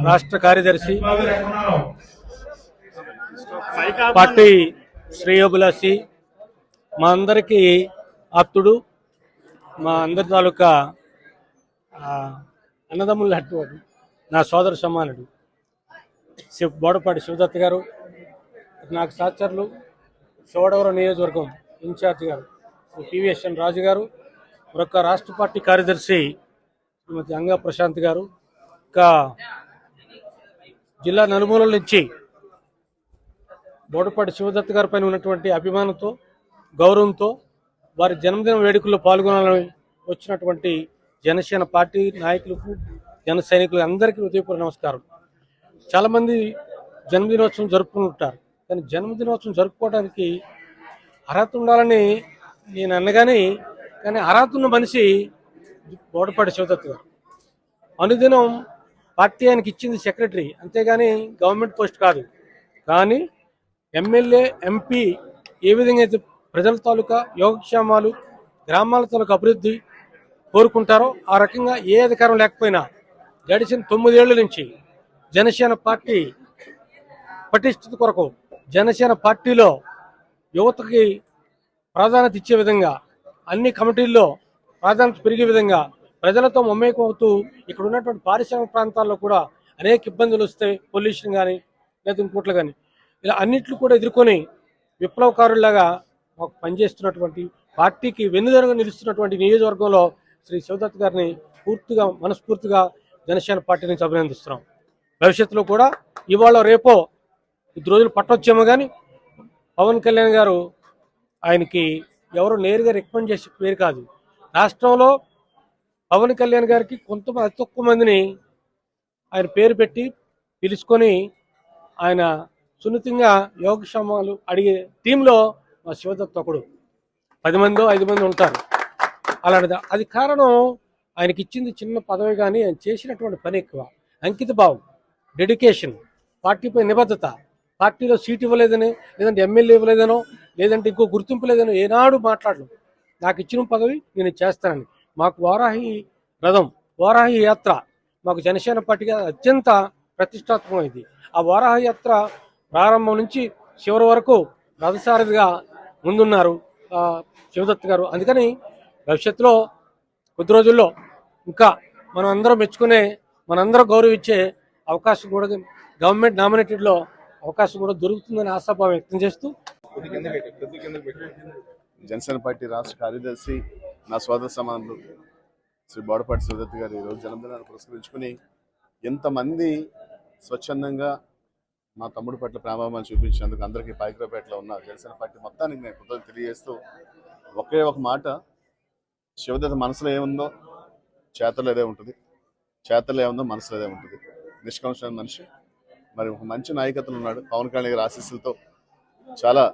రాష్ట్ర కార్యదర్శి పార్టీ శ్రేయోభిలాషి మా అందరికీ ఆప్తుడు మా అందరి తాలూకా అన్నదమ్ములు అటువంటి నా సోదర సమానుడు శివ్ బోడపాటి శివదత్త గారు నాకు సహచరులు చోడవరం నియోజకవర్గం ఇన్ఛార్జ్ గారు పివిఎస్ఎన్ రాజు గారు మరొక రాష్ట్ర పార్టీ కార్యదర్శి శ్రీమతి అంగా ప్రశాంత్ గారు ఇంకా జిల్లా నలుమూలల నుంచి బోడపాటి శివదత్త గారి పైన ఉన్నటువంటి అభిమానంతో గౌరవంతో వారి జన్మదిన వేడుకల్లో పాల్గొనాలని వచ్చినటువంటి జనసేన పార్టీ నాయకులకు జన సైనికులు అందరికీ హృదయపూర్వ నమస్కారం. చాలామంది జన్మదినోత్సవం జరుపుకుంటారు కానీ జన్మదినోత్సవం జరుపుకోవడానికి అర్హత ఉండాలని నేను అనగానే కానీ అర్హత ఉన్న మనిషి బోడపాటి శివదత్త గారు. అనుదినం పార్టీ ఆయనకి ఇచ్చింది సెక్రటరీ. అంతేగాని గవర్నమెంట్ పోస్ట్ కాదు. కానీ ఎమ్మెల్యే ఎంపీ ఏ విధంగా అయితే ప్రజల తాలూకా యోగక్షేమాలు గ్రామాల తాలూకా అభివృద్ధి కోరుకుంటారో ఆ రకంగా ఏ అధికారం లేకపోయినా గడిచిన తొమ్మిదేళ్ళ నుంచి జనసేన పార్టీ పటిష్టత కొరకు జనసేన పార్టీలో యువతకి ప్రాధాన్యత ఇచ్చే విధంగా అన్ని కమిటీల్లో ప్రాధాన్యత పెరిగే విధంగా ప్రజలతో మమ్మేకం అవుతూ ఇక్కడ ఉన్నటువంటి పారిశ్రామిక ప్రాంతాల్లో కూడా అనేక ఇబ్బందులు వస్తాయి పొల్యూషన్ కానీ లేదా ఇంకోట్లు కానీ ఇలా అన్నిట్లు కూడా ఎదుర్కొని విప్లవకారుల్లాగా మాకు పనిచేస్తున్నటువంటి పార్టీకి వెన్నుదరగా నిలుస్తున్నటువంటి నియోజకవర్గంలో శ్రీ శివదత్ గారిని పూర్తిగా మనస్ఫూర్తిగా జనసేన పార్టీ నుంచి అభినందిస్తున్నాం. భవిష్యత్తులో కూడా ఇవాళ రేపో ఇద్దరు రోజులు పట్టొచ్చేమో కానీ పవన్ కళ్యాణ్ గారు ఆయనకి ఎవరు నేరుగా రికమెండ్ చేసే పేరు కాదు. రాష్ట్రంలో పవన్ కళ్యాణ్ గారికి కొంతమంది అతి తక్కువ మందిని ఆయన పేరు పెట్టి పిలుచుకొని ఆయన సున్నితంగా యోగక్షేమాలు అడిగే టీంలో మా శివదత్త ఒకడు పది మందో ఐదు మంది ఉంటారు. అలాంటిది. అది కారణం ఆయనకి ఇచ్చింది చిన్న పదవి కానీ ఆయన చేసినటువంటి పని ఎక్కువ. అంకిత భావం డెడికేషన్ పార్టీపై నిబద్ధత పార్టీలో సీట్ ఇవ్వలేదని లేదంటే ఎమ్మెల్యే ఇవ్వలేదనో లేదంటే ఇంకో గుర్తింపు లేదనో ఏనాడు మాట్లాడలేదు. నాకు ఇచ్చిన పదవి నేను చేస్తానని. మాకు వారాహి రథం వారాహి యాత్ర మాకు జనసేన పార్టీగా అత్యంత ప్రతిష్టాత్మకమైంది. ఆ వారాహి యాత్ర ప్రారంభం నుంచి చివరి వరకు రథసారథిగా ముందున్నారు శివదత్ గారు. అందుకని భవిష్యత్తులో కొద్ది రోజుల్లో ఇంకా మనం అందరం మెచ్చుకునే మనందరం గౌరవించే అవకాశం కూడా గవర్నమెంట్ నామినేటెడ్లో అవకాశం కూడా దొరుకుతుందని ఆశాభావం వ్యక్తం చేస్తూ జనసేన పార్టీ రాష్ట్ర కార్యదర్శి నా సోదర సమానులు శ్రీ బోడపాటి సుదత్ గారు ఈరోజు జన్మదినాన్ని పురస్కరించుకుని ఎంతమంది స్వచ్ఛందంగా మా తమ్ముడు పట్ల ప్రేమాభిమానం చూపించినందుకు అందరికీ పాయికరాపేటలో ఉన్న జనసేన పార్టీ మొత్తానికి నేను కృతజ్ఞత తెలియజేస్తూ ఒకే ఒక మాట శివదత్త మనసులో ఏముందో చేతలు అదే ఉంటుంది. చేతలు ఏముందో మనసులో అదే ఉంటుంది. నిష్కంశమైన మనిషి. మరి ఒక మంచి నాయకత్వం ఉన్నాడు. పవన్ కళ్యాణ్ గారి ఆశీస్సులతో చాలా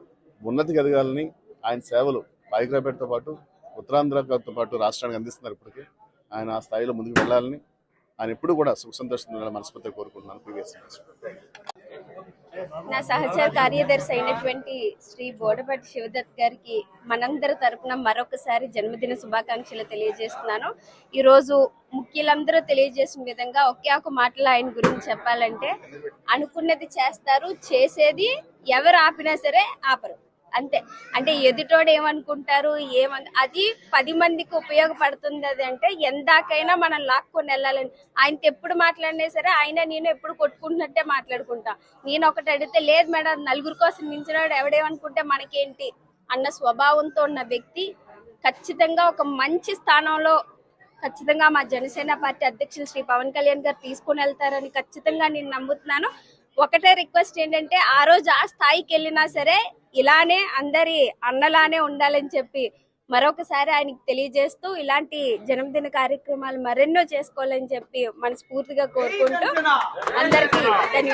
ఉన్నతికి ఎదగాలని ఆయన సేవలు పాయిగ్రాపేటతో పాటు ఉత్తరాంధ్రతో పాటు రాష్ట్రానికి అందిస్తున్నారు ఇప్పటికే. ఆయన ఆ స్థాయిలో ముందుకు వెళ్ళాలని ఆయన ఎప్పుడు కూడా సుఖ సంతోషంగా మనస్ఫూర్తిగా కోరుకుంటున్నాను ప్రీవియస్ నా సహచర కార్యదర్శి అయినటువంటి శ్రీ బోడపాటి శివదత్ గారికి మనందరి తరపున మరొకసారి జన్మదిన శుభాకాంక్షలు తెలియజేస్తున్నాను. ఈరోజు ముఖ్యులందరూ తెలియజేసిన విధంగా ఒకే ఒక మాటలో ఆయన గురించి చెప్పాలంటే అనుకున్నది చేస్తారు చేసేది ఎవరు ఆపినా సరే ఆపరు. అంతే అంటే ఎదుటోడు ఏమనుకుంటారు ఏమని అది పది మందికి ఉపయోగపడుతుంది అది అంటే ఎందాకైనా మనం లాక్కొని వెళ్ళాలని. ఆయనతో ఎప్పుడు మాట్లాడినా సరే ఆయన నేను ఎప్పుడు కొట్టుకుంటున్నట్టే మాట్లాడుకుంటా. నేను ఒకటి అడిగితే లేదు మేడం నలుగురు కోసం మించినాడు ఎవడేమనుకుంటే మనకేంటి? అన్న స్వభావంతో ఉన్న వ్యక్తి ఖచ్చితంగా ఒక మంచి స్థానంలో ఖచ్చితంగా మా జనసేన పార్టీ అధ్యక్షులు శ్రీ పవన్ కళ్యాణ్ గారు తీసుకుని వెళ్తారని ఖచ్చితంగా నేను నమ్ముతున్నాను. ఒకటే రిక్వెస్ట్ ఏంటంటే ఆ రోజు ఆ స్థాయికి వెళ్ళినా సరే ఇలానే అందరి అన్నలానే ఉండాలని చెప్పి మరొకసారి ఆయనకి తెలియజేస్తూ ఇలాంటి జన్మదిన కార్యక్రమాలు మరెన్నో చేసుకోవాలని చెప్పి మనస్ఫూర్తిగా కోరుకుంటూ అందరికీ ధన్యవాదాలు.